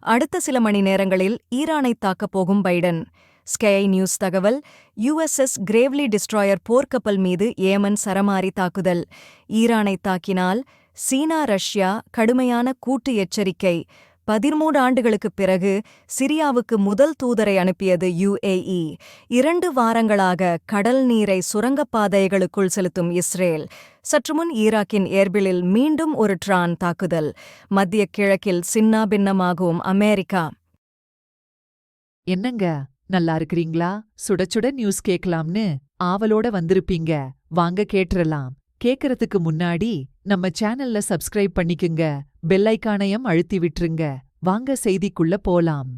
அடுத்த சில மணி நேரங்களில் ஈரானை தாக்கப் போகும் பைடன். ஸ்கை நியூஸ் தகவல் யுஎஸ்எஸ் கிரேவ்லி டிஸ்ட்ராயர் போர்க்கப்பல் மீது ஏமன் சரமாரி தாக்குதல். ஈரானை தாக்கினால் சீனா ரஷ்யா கடுமையான கூட்டு எச்சரிக்கை. பதிமூன்று ஆண்டுகளுக்குப் பிறகு சிரியாவுக்கு முதல் தூதரை அனுப்பியது யுஏஇ. இரண்டு வாரங்களாக கடல் நீரை சுரங்கப்பாதைகளுக்குள் செலுத்தும் இஸ்ரேல். சற்றுமுன் ஈராக்கின் ஏர்பிலில் மீண்டும் ஒரு ட்ரான் தாக்குதல். மத்திய கிழக்கில் சின்னாபின்னமாகும் அமெரிக்கா. என்னங்க? நல்லா இருக்கிறீங்களா? சுட சுட நியூஸ் கேட்கலாம்னு ஆவலோட வந்திருப்பீங்க. வாங்க கேட்டுறலாம். கேக்கறதுக்கு முன்னாடி நம்ம சேனல்ல சப்ஸ்கிரைப் பண்ணிக்குங்க. பெல்லைக்கானையும் அழுத்தி விட்டுருங்க. வாங்க செய்திக்குள்ள போலாம்.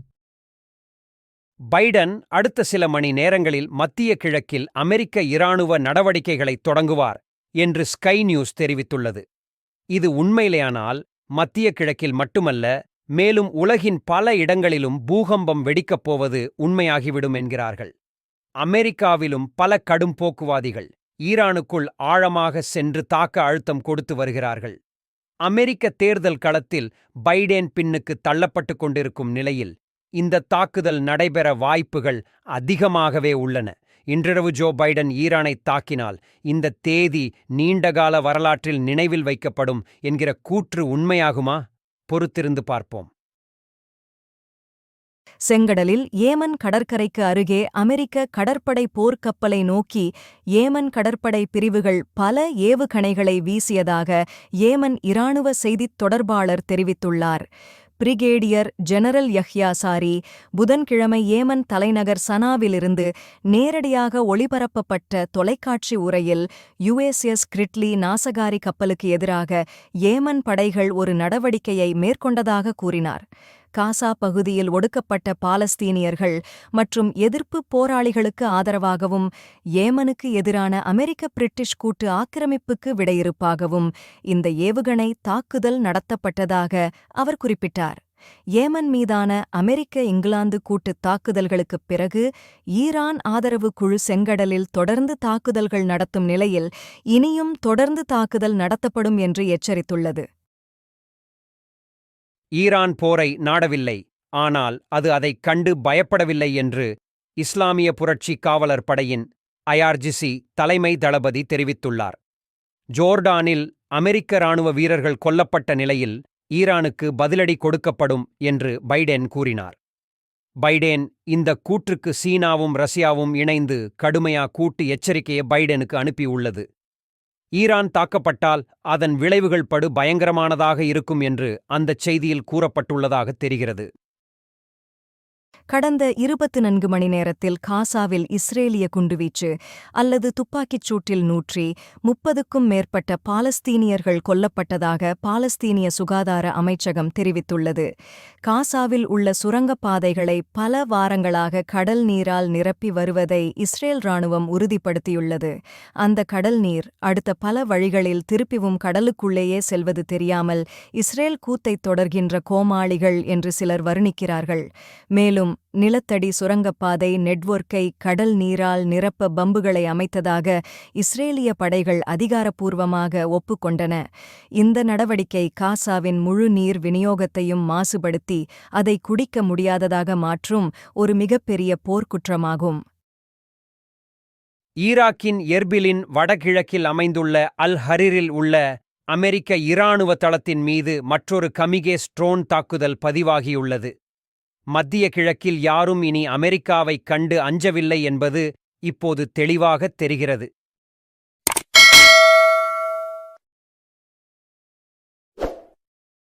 பைடன் அடுத்த சில மணி நேரங்களில் மத்திய கிழக்கில் அமெரிக்க இராணுவ நடவடிக்கைகளை தொடங்குவார் என்று ஸ்கை நியூஸ் தெரிவித்துள்ளது. இது உண்மையிலேயானால் மத்திய கிழக்கில் மட்டுமல்ல மேலும் உலகின் பல இடங்களிலும் பூகம்பம் வெடிக்கப் போவது உண்மையாகிவிடும் என்கிறார்கள். அமெரிக்காவிலும் பல கடும் போக்குவாதிகள் ஈரானுக்குள் ஆழமாக சென்று தாக்க அழுத்தம் கொடுத்து வருகிறார்கள். அமெரிக்க தேர்தல் களத்தில் பைடேன் பின்னுக்கு தள்ளப்பட்டுக் கொண்டிருக்கும் நிலையில் இந்த தாக்குதல் நடைபெற வாய்ப்புகள் அதிகமாகவே உள்ளன. இன்றிரவு ஜோ பைடன் ஈரானை தாக்கினால் இந்த தேதி நீண்டகால வரலாற்றில் நினைவில் வைக்கப்படும் என்கிற கூற்று உண்மையாகுமா? பொறுத்திருந்து பார்ப்போம். செங்கடலில் ஏமன் கடற்கரைக்கு அருகே அமெரிக்க கடற்படை போர்க்கப்பலை நோக்கி ஏமன் கடற்படை பிரிவுகள் பல ஏவுகணைகளை வீசியதாக ஏமன் இராணுவ செய்தித் தொடர்பாளர் தெரிவித்துள்ளார். பிரிகேடியர் ஜெனரல் யஹ்யா சாரி புதன்கிழமை ஏமன் தலைநகர் சனாவிலிருந்து நேரடியாக ஒளிபரப்பப்பட்ட தொலைக்காட்சி உரையில் யுஎஸ்எஸ் கிரிட்லி நாசகாரி கப்பலுக்கு எதிராக ஏமன் படைகள் ஒரு நடவடிக்கையை மேற்கொண்டதாக கூறினார். காசா பகுதியில் ஒடுக்கப்பட்ட பாலஸ்தீனியர்கள் மற்றும் எதிர்ப்பு போராளிகளுக்கு ஆதரவாகவும் ஏமனுக்கு எதிரான அமெரிக்க பிரிட்டிஷ் கூட்டு ஆக்கிரமிப்புக்கு விடையிறுப்பாகவும் இந்த ஏவுகணை தாக்குதல் நடத்தப்பட்டதாக அவர் குறிப்பிட்டார். ஏமன் மீதான அமெரிக்க இங்கிலாந்து கூட்டு தாக்குதல்களுக்குப் பிறகு ஈரான் ஆதரவு குழு செங்கடலில் தொடர்ந்து தாக்குதல்கள் நடத்தும் நிலையில் இனியும் தொடர்ந்து தாக்குதல் நடத்தப்படும் என்று எச்சரித்துள்ளது. ஈரான் போரை நாடவில்லை. ஆனால் அது அதைக் கண்டு பயப்படவில்லை என்று இஸ்லாமிய புரட்சி காவலர் படையின் ஐஆர்ஜிசி தலைமை தளபதி தெரிவித்துள்ளார். ஜோர்டானில் அமெரிக்க ராணுவ வீரர்கள் கொல்லப்பட்ட நிலையில் ஈரானுக்கு பதிலடி கொடுக்கப்படும் என்று பைடென் கூறினார். பைடேன் இந்த கூற்றுக்கு சீனாவும் ரஷ்யாவும் இணைந்து கடுமையா கூட்டு எச்சரிக்கையை பைடனுக்கு அனுப்பியுள்ளது. ஈரான் தாக்கப்பட்டால் அதன் விளைவுகள் படு பயங்கரமானதாக இருக்கும் என்று அந்தச் செய்தியில் கூறப்பட்டுள்ளதாக தெரிகிறது. கடந்த இருபத்து நான்கு மணி நேரத்தில் காசாவில் இஸ்ரேலிய குண்டுவீச்சு அல்லது துப்பாக்கிச் சூட்டில் நூற்றி முப்பதுக்கும் மேற்பட்ட பாலஸ்தீனியர்கள் கொல்லப்பட்டதாக பாலஸ்தீனிய சுகாதார அமைச்சகம் தெரிவித்துள்ளது. காசாவில் உள்ள சுரங்கப்பாதைகளை பல வாரங்களாக கடல் நீரால் நிரப்பி வருவதை இஸ்ரேல் ராணுவம் உறுதிப்படுத்தியுள்ளது. அந்த கடல் நீர் அடுத்த பல வழிகளில் திருப்பிவும் கடலுக்குள்ளேயே செல்வது தெரியாமல் இஸ்ரேல் கூத்தைத் தொடர்கின்ற கோமாளிகள் என்று சிலர் வர்ணிக்கிறார்கள். மேலும் நிலத்தடி சுரங்கப்பாதை நெட்வொர்க்கை கடல் நீரால் நிரப்ப பம்புகளை அமைத்ததாக இஸ்ரேலிய படைகள் அதிகாரப்பூர்வமாக ஒப்புக்கொண்டன. இந்த நடவடிக்கை காசாவின் முழு நீர் விநியோகத்தையும் மாசுபடுத்தி அதை குடிக்க முடியாததாக மாற்றும் ஒரு மிகப்பெரிய போர்க்குற்றமாகும். ஈராக்கின் எர்பிலின் வடகிழக்கில் அமைந்துள்ள அல் ஹரிரில் உள்ள அமெரிக்க இராணுவ தளத்தின் மீது மற்றொரு கமிகேஸ் ட்ரோன் தாக்குதல் பதிவாகியுள்ளது. மத்திய கிழக்கில் யாரும் இனி அமெரிக்காவைக் கண்டு அஞ்சவில்லை என்பது இப்போது தெளிவாகத் தெரிகிறது.